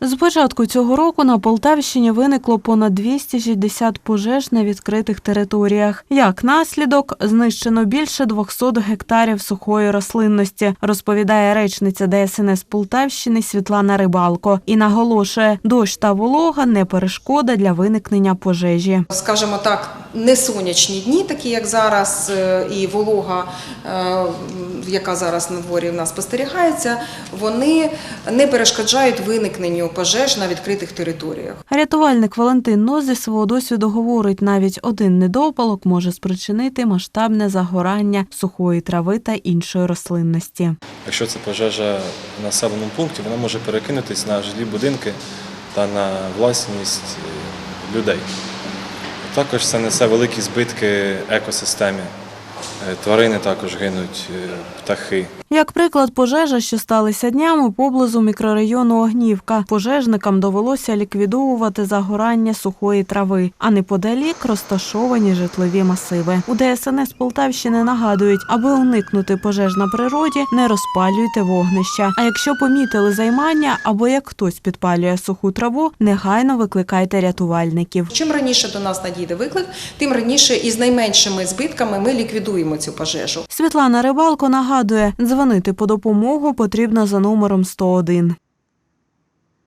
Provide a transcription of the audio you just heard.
З початку цього року на Полтавщині виникло понад 260 пожеж на відкритих територіях. Як наслідок, знищено більше 200 гектарів сухої рослинності, розповідає речниця ДСНС Полтавщини Світлана Рибалко і наголошує, дощ та волога не перешкода для виникнення пожежі. скажімо так, не сонячні дні, такі як зараз, е, і волога, е, яка зараз на дворі в нас спостерігається, вони не перешкоджають виникненню пожеж на відкритих територіях. Рятувальник Валентин Ноз зі свого досвіду говорить, навіть один недопалок може спричинити масштабне загорання сухої трави та іншої рослинності. Якщо це пожежа в населеному пункті, вона може перекинутись на жилі будинки та на власність е, людей. Також це несе великі збитки екосистемі. Е, Тварини також гинуть, е, птахи. Як приклад, пожежа, що сталися днями поблизу мікрорайону Огнівка. Пожежникам довелося ліквідовувати загорання сухої трави, а неподалік розташовані житлові масиви. У ДСНС Полтавщини нагадують, аби уникнути пожеж на природі, не розпалюйте вогнища. А якщо помітили займання або як хтось підпалює суху траву, негайно викликайте рятувальників. Чим раніше до нас надійде виклик, тим раніше і з найменшими збитками ми ліквідуємо цю пожежу. Світлана Рибалко нагадує, дзвонити по допомогу потрібно за номером 101.